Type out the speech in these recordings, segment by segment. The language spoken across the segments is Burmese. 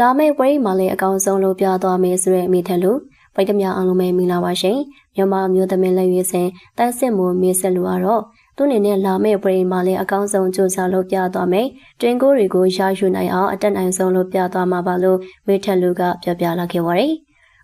လာမယ့်ပွဲမှာလည်းအကောင်းဆုံးလုပ်ပြသွားမယ်ဆိုတဲ့မိထက်လူဗိုက်တမအားလုံးပဲမင်္ဂလာပါရှင်မြန်မာမျိုးသမင်းလက်ရွေးစင်တိုက်စစ်မှုမေးဆက်လူကတော့သူအနေနဲ့လာမယ့်ပွဲမှာလည်းအကောင်းဆုံးစူးစမ်းလုပ်ပြသွားမယ်တွင်ကိုတွေကိုရယူနိုင်အောင်အတက်နိုင်ဆုံးလုပ်ပြသွားမှာပါလို့မိထက်လူကပြောပြလာခဲ့ပါတယ်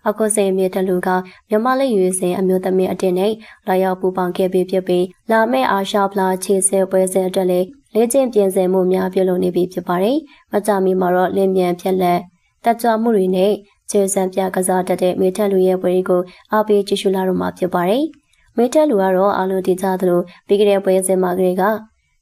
အခုစိန်မြေတလူကမြမလက်ရွေးစင်အမျိုးသမီးအတင်းနဲ့လာရောက်ပူပေါင်းခဲ့ပြီးဖြစ်ပြီးလာမယ့်အာရှဖလားခြေဆဲပွဲစဉ်အတွက်လည်း လေ့ကျင့်ပြင်ဆင်မှုများပြုလုပ်နေပြီဖြစ်ပါတယ်။မကြမီမှာတော့လင်းမြန်ဖြက်လက်တက်ကြွမှုတွေနဲ့ခြေစံပြကစားတတ်တဲ့မေထက်လူရဲ့ပွဲကိုအားပေးကြည့်ရှုလာတော့မှာဖြစ်ပါတယ်။မေထက်လူကတော့အလုံးတည်ကြသလိုပြီးကြတဲ့ပွဲစဉ်မှာကလေးက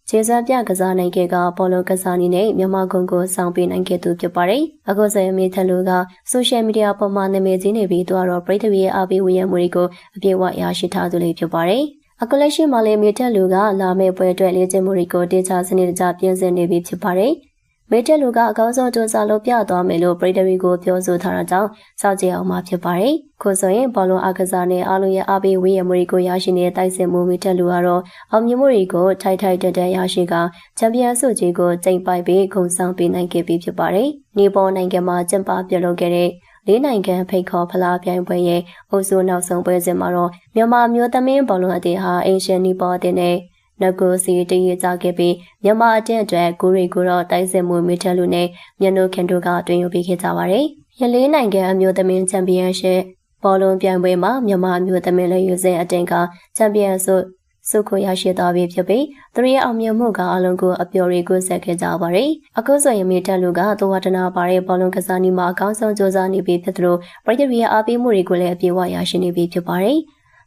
ခြေစံပြကစားနိုင်ခဲ့ကဘောလုံးကစားနည်းနဲ့မြန်မာကုန်းကိုဆောင်ပေးနိုင်ခဲ့သူဖြစ်ပါတယ်။အခုဆိုရင်မေထက်လူကဆိုရှယ်မီဒီယာပေါ်မှာနာမည်ကြီးနေပြီးသူကတော့ပြည်သူရဲ့အားပေးဝေယံမှုတွေကိုအပြည့်အဝရရှိထားသူလေးဖြစ်ပါတယ်။ အခုလက်ရှိမှာလည်းမြေတက်လူကလာမယ့်ပွဲအတွက်လေ့ကျင့်မှုတွေကိုတေချာစနစ်တကျပြင်ဆင်နေပြီဖြစ်ပါတယ်။မေတက်လူကအကောင်းဆုံးစူးစမ်းလုပ်ပြသွားမယ်လို့ပြည်သူတွေကိုပြောဆိုထားတာကြောင့်စောင့်ကြည့်အောင်မှာဖြစ်ပါတယ်။ခုဆိုရင်ဘောလုံးအကစားနဲ့အားလုံးရဲ့အားပေးဝေးရမှုတွေကိုရရှိနေတဲ့တိုက်စစ်မှုမေတက်လူကတော့အောင်မြင်မှုတွေကိုထိုက်ထိုက်တက်တက်ရရှိကချန်ပီယံဆုကြီးကိုကျိန်ပိုက်ပြီးဂုဏ်ဆောင်ပေးနိုင်ခဲ့ပြီဖြစ်ပါတယ်။နေပေါ်နိုင်ငံမှာကျင်းပပြုလုပ်ခဲ့တဲ့ လေးနိုင်ငံဖိတ်ခေါ်ဖလားပြိုင်ပွဲရဲ့အုပ်စုနောက်ဆုံးပွဲစဉ်မှာတော့မြန်မာမျိုးသမင်းဘောလုံးအသင်းဟာအင်ရှင်နီပေါ်အသင်းနဲ့နဂိုစီတည်ရကြခဲ့ပြီးမြန်မာအတင်းအတွက်ကိုရီကိုတော့တိုက်စစ်မှုမီထက်လူနဲ့မြန်နိုခင်တို့ကတွင်ယူပေးခဲ့ကြပါတယ်။ရလေးနိုင်ငံအမျိုးသမင်းချန်ပီယံရှစ်ဘောလုံးပြိုင်ပွဲမှာမြန်မာအမျိုးသမင်းလက်ရွေးစင်အတင်းကချန်ပီယံဆု စုခုရရှိသွားပြီဖြစ်ပြီးသူတို့ရဲ့အောင်မြင်မှုကအလုံးကိုအပျော်တွေကိုဆက်ခဲ့ကြပါရယ်အခုဆိုရင်မြေတက်လူကသဝတနာပါတဲ့ဘောလုံးကစားနည်းမှာအကောင်းဆုံးကြိုးစားနေပြီဖြစ်သလိုပရိသတ်ရဲ့အားပေးမှုတွေကိုလည်းအပြည့်အဝရရှိနေပြီဖြစ်ပါရယ်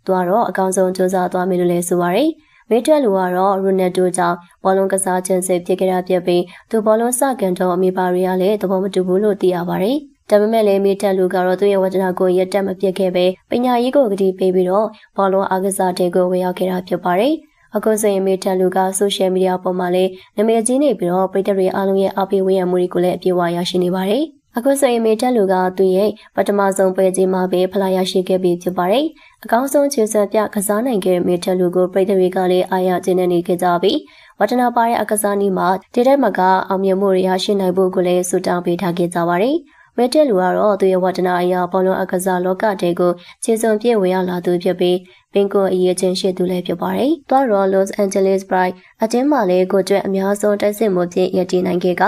သူကတော့အကောင်းဆုံးကြိုးစားသွားမယ်လို့လည်းဆိုပါရယ်မေတက်လူကတော့ရိုနယ်ဒိုကြောင့်ဘောလုံးကစားခြင်းစိတ်ဖြစ်ခဲ့တာဖြစ်ပြီးသူဘောလုံးစကန်တော့အမီပါရီကလည်းသဘောမတူဘူးလို့သိရပါရယ် ဒါပေမဲ့လည်းမေတက်လူကတော့သူ့ရဲ့ဝတ္တနာကိုရက်တက်မပြစ်ခဲ့ပဲပညာရေးကိုကတိပေးပြီးတော့ဘောလုံးအားကစားတွေကိုဝင်ရောက်ခဲ့တာဖြစ်ပါတယ်။အခုဆိုရင်မေတက်လူကဆိုရှယ်မီဒီယာပေါ်မှာလည်းနာမည်ကြီးနေပြီးတော့ပြည်သူတွေအားလုံးရဲ့အားပေးဝေးရမှုတွေကိုလည်းအပြည့်အဝရရှိနေပါတယ်။အခုဆိုရင်မေတက်လူကသူ့ရဲ့ပထမဆုံးပွဲကြီးမှာပဲဖလားရရှိခဲ့ပြီးဖြစ်ပါတယ်။အကောင်းဆုံးခြေဆက်ပြကစားနိုင်ခဲ့တဲ့မေတက်လူကိုပြည်သူတွေကလည်းအားရကျင်းနေခဲ့ကြပြီးဝတ္တနာပါရဲ့အကစားနည်းမှာဒီတိုက်မှာကအောင်မြင်မှုတွေရရှိနိုင်ဖို့ကိုလည်းဆုတောင်းပေးထားခဲ့ကြပါတယ်။ မဲတက်လူကတော့သူရဲ့ဝတ္တနာအရာဘောလုံးအကစားလောကတဲကိုခြေစုံပြည့်ဝင်ရောက်လာသူဖြစ်ပြီးပင်ကိုအရေးချင်းရှိသူလည်းဖြစ်ပါတယ်။သွားတော့ Los Angeles Bright အချင်းမှလည်းကိုကျွတ်အများဆုံးတိုက်စစ်မှုဖြင့်ရည်တည်နိုင်ခဲ့က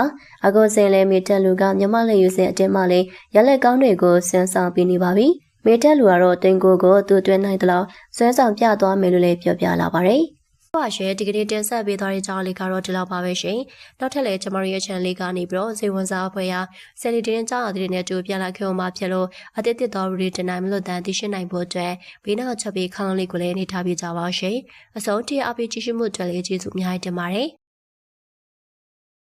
အခုစင်လဲမီတက်လူကမြမလက်ယူစင်အတင်းမှလည်းရလက်ကောင်းတွေကိုဆန်းဆောင်ပေးနေပါပြီ။မေတက်လူကတော့တင်ကိုကိုသူတွင်းနိုင်သလောက်ဆွဲဆောင်ပြသွားမယ်လို့လည်းပြောပြလာပါတယ်။ ပါရှယ်ဒီကနေ့တင်ဆက်ပေးသွားတဲ့ကြောင်းလေးကတော့ဒီလောက်ပါပဲရှင်။နောက်ထပ်လည်းကျမတို့ရဲ့ channel လေးကနေပြီးတော့ဇေဝန်စားအဖွဲ့ရာဆယ်လီတင်းကြောင်းအသစ်နဲ့တူပြန်လာခဲ့အောင်မှာဖြစ်လို့အသစ်တစ်တော်ရီတင်နိုင်မလို့တန်သိရှိနိုင်ဖို့အတွက်ဘေးနောက်ချက်ပေးခေါင်းလေးကိုလည်းနေထားပြကြပါရှင်။အဆုံးထိအပိကြည့်ရှုမှုအတွက်လည်းကျေးဇူးအများကြီးတင်ပါတယ်။